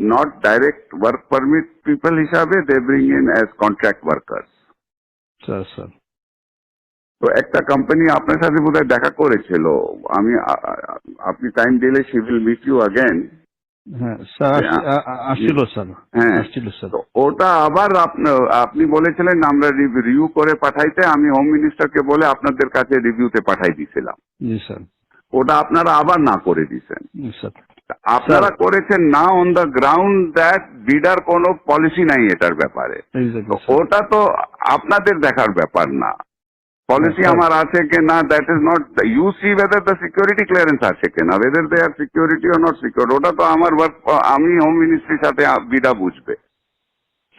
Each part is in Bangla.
not direct work permit people হিসাবে they bring in as contract worker sir sir তো একটা কোম্পানি আপনার সাথে বোধহয় দেখা করেছিল। আমি আপনি টাইম দিলে শি উইল মিট ইউ তো ওটা আবার আপনি- বলেছিলেন আমরা রিভিউ করে পাঠাইতে আমি হোম মিনিস্টারকে বলে আপনাদের কাছে রিভিউতে পাঠাই দিয়েছিলাম ওটা আপনারা আবার না করে স্যার। আপনারা করেছেন না অন দ্য গ্রাউন্ড দ্যাট বিডার কোনো পলিসি নাই এটার ব্যাপারে। ওটা তো আপনাদের দেখার ব্যাপার না। পলিসি আমার আছে কি না that is not you see whether the security clearance আছে কি না whether they are security or not secure ওটা তো আমার ওয়ার্ক আমি হোম মিনিস্ট্রির সাথে বিডা বুঝবে।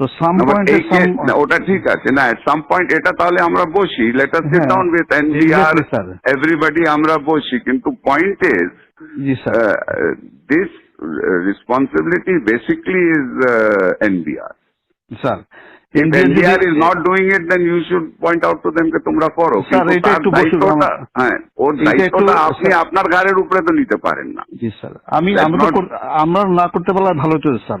তো সাম পয়েন্টে ওটা ঠিক আছে। না এট সাম পয়েন্ট এটা তাহলে আমরা বসি। Let us sit down with. Everybody আমরা বসি। কিন্তু point is this responsibility basically is NBR sir If NBR is not doing it, then you should point out to them যে তোমরা করো ওর দায়িত্বটা আপনি আপনার ঘাড়ের উপরে তো নিতে পারেন না। জি স্যার আমি আমরা না করতে পারলে ভালো হতো স্যার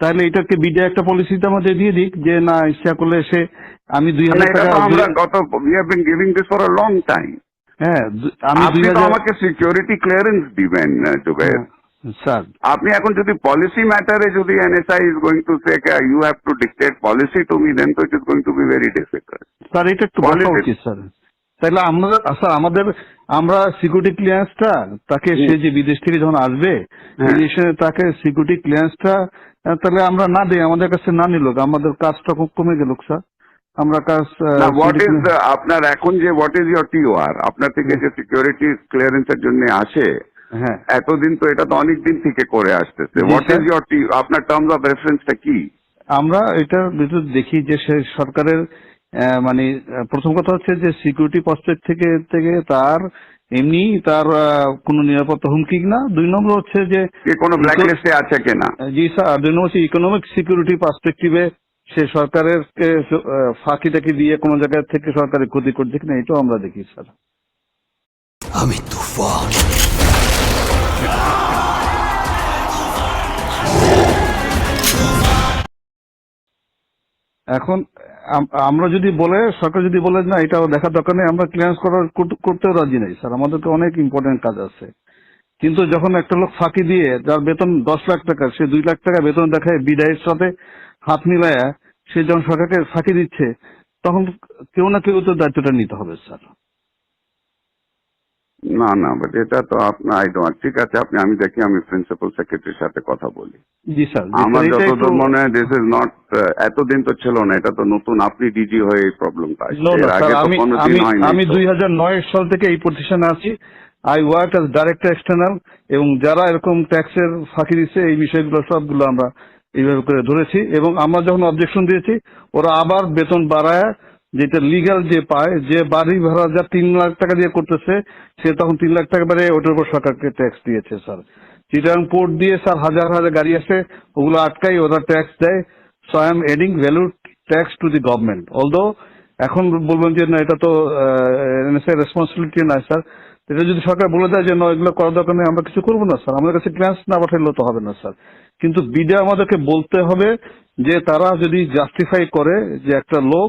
তাহলে এটাকে বিডা একটা পলিসিতে আমাদের দিয়ে দিক যে না ইচ্ছা করলে সে আমি দুই হাজার টাকা আমরা গত we have been giving this for a long time হ্যাঁ আমি আপনি তো আমাকে সিকিউরিটি ক্লিয়ারেন্স দিবেন জুবের হ্যাঁ, স্যার। আপনি এখন যদি পলিসি ম্যাটারে যদি NSI is going to say you have to dictate policy to me then তো it is going to be very difficult sir এটা একটু বলা উচিত স্যার? তাহলে আমরা স্যার আমাদের আমরা সিকিউরিটি ক্লিয়ারেন্সটা তাকে সে যে বিদেশ থেকে যখন আসবে হ্যাঁ। তাকে সিকিউরিটি ক্লিয়ারেন্সটা তাহলে আমরা না দিই আমাদের কাছে না নিল আমাদের কাজটা খুব কমে গেল স্যার আমরা কাজ হোয়াট ইজ আপনার এখন যে হোয়াট ইজ ইয়োর টিওআর আপনার থেকে যে সিকিউরিটি ক্লিয়ারেন্স এর জন্য আসে হ্যাঁ। এতদিন তো এটা তো অনেক দিন থেকে করে আসতেছে। What is. ইয়োর আপনার টার্মস অফ রেফারেন্সটা কি? আমরা এটা দেখি যে সে সরকারের মানে আহ, প্রথম কথা হচ্ছে যে সিকিউরিটি পার্সপেক্ট থেকে থেকে তার এমনি তার কোনো নিরাপত্তা হুমকি না দুই নম্বর হচ্ছে যে কি কোনো ব্ল্যাক লিস্টে আছে কিনা। জি স্যার দুই নম্বর হচ্ছে ইকোনমিক সিকিউরিটি পার্সপেক্টিভে সে সরকারের ফাঁকিটাকে দিয়ে কোনো জায়গা থেকে সরকারের ক্ষতি করছে কিনা এটাও আমরা দেখি স্যার। আমি তুফান। এখন আমরা যদি বলে, সরকার যদি বলে না এটা দেখার দরকার নেই, আমরা ক্লিয়ারেন্স করার করতেও রাজি নেই, স্যার। আমাদের তো অনেক ইম্পর্টেন্ট কাজ আছে। কিন্তু যখন একটা লোক ফাঁকি দিয়ে, যার বেতন দশ লাখ টাকা, সে দুই লাখ টাকা বেতন দেখায় বিদায়ের সাথে হাত মিলায়া সে যখন সরকারকে ফাঁকি দিচ্ছে, তখন কেউ না কেউ তো দায়িত্বটা নিতে হবে, স্যার। না না বাট এটা তো আপনার আই ডোন্ট ঠিক আছে আপনি আমি দেখি আমি প্রিন্সিপাল সেক্রেটারির সাথে কথা বলি। জি স্যার আমার যতদূর মনে হয় দিস ইজ নট এতদিন তো ছিল না এটা তো নতুন আপনি ডিজি হয়ে এই প্রবলেমটা No, আসছে এর আগে তো আমি আমি হয়নি আমি তো। দুই হাজার নয় সাল থেকে এই প্রতিষ্ঠানে আছি। I work as director external এবং যারা এরকম ট্যাক্সের ফাঁকি দিচ্ছে এই বিষয়গুলো সবগুলো আমরা এইভাবে করে ধরেছি এবং আমরা যখন অবজেকশন দিয়েছি ওরা আবার বেতন বাড়ায় যেটা লিগ্যাল যে পায়, যে বাড়ি ভাড়া যা তিন লাখ টাকা দিয়ে করতেছে, সে তখন তিন লাখ টাকা বাড়ে ওটার উপর সরকারকে ট্যাক্স দিয়েছে স্যার চিটাং পোর্ট দিয়ে স্যার হাজার হাজার গাড়ি আসে ওগুলো আটকাই ওরা ট্যাক্স দেয় so I am adding value tax to the government although এখন বলবেন যে না, এটা তো এনএসআই রেসপন্সিবিলিটি না স্যার এটা যদি সরকার বলে দেয় যে, না, এগুলো করার দরকার নেই, আমরা কিছু করব না স্যার আমাদের কাছে ক্লিয়ারেন্স না পাঠাইলেও তো হবে না স্যার কিন্তু বিডে আমাদেরকে বলতে হবে যে, তারা যদি জাস্টিফাই করে যে একটা লোক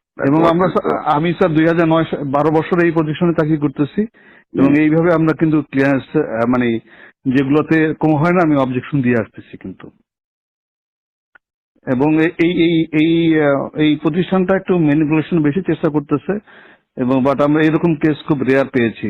এবং আমরা আমি স্যার দুই হাজার নয় বারো বছর এই পজিশনে চাকরি করতেছি এবং এইভাবে আমরা কিন্তু ক্লিয়ারেন্স মানে যেগুলোতে কম হয় না আমি অবজেকশন দিয়ে আসতেছি কিন্তু। এবং এই এই এই এই প্রতিষ্ঠানটা একটু ম্যানিপুলেশন বেশি চেষ্টা করতেছে এবং বাট আমরা এরকম কেস খুব রেয়ার পেয়েছি।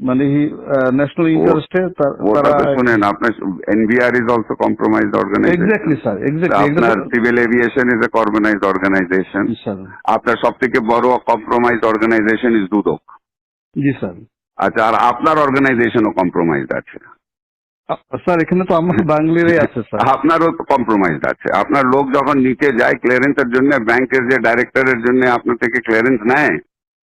মানে ন্যাশনাল ইন্টারেস্টে ওটা তারা তো শুনেন আপনার NBR is also compromise organization exactly sir আপনার exactly civil aviation is a compromise organization sir আপনার সব থেকে বড় কম্প্রোমাইজ অর্গানাইজেশন ইজ দুদক। জি স্যার আচ্ছা আর আপনার অর্গানাইজেশনও কম্প্রোমাইজ আছে। স্যার এখানে তো আমার বাংলারই আছে স্যার আপনারও তো কম্প্রোমাইজ আছে। আপনার লোক যখন নিচে যায় ক্লিয়ারেন্সের জন্য ব্যাংকের যে ডাইরেক্টরের জন্য আপনার থেকে ক্লিয়ারেন্স নেয় স্যার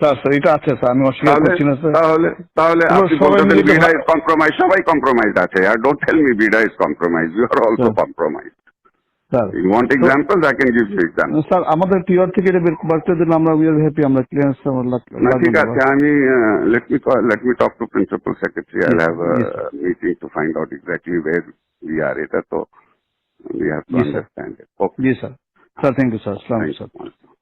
Sir sir এটা আছে স্যার আমি অস্বীকার করছি না স্যার। তাহলে তাহলে আপনি বলতেছেন বিডা ইজ কম্প্রোমাইজ সবাই কম্প্রোমাইজ আছে আর don't tell me BIDA is compromise you are also Sure. Compromise sir. You want examples I can give you example sir আমাদের টিআর থেকে এটা বের করতে দিলে আমরা উই আর হ্যাপি আমরা ক্লিয়ারেন্স না ঠিক আছে আমি let me let me talk to principal secretary I have. Meeting to find out exactly where we are এটা তো we have to sir. Understand it okay sir sir thank you sir আসসালামু থ্যাংক স্যার ইউ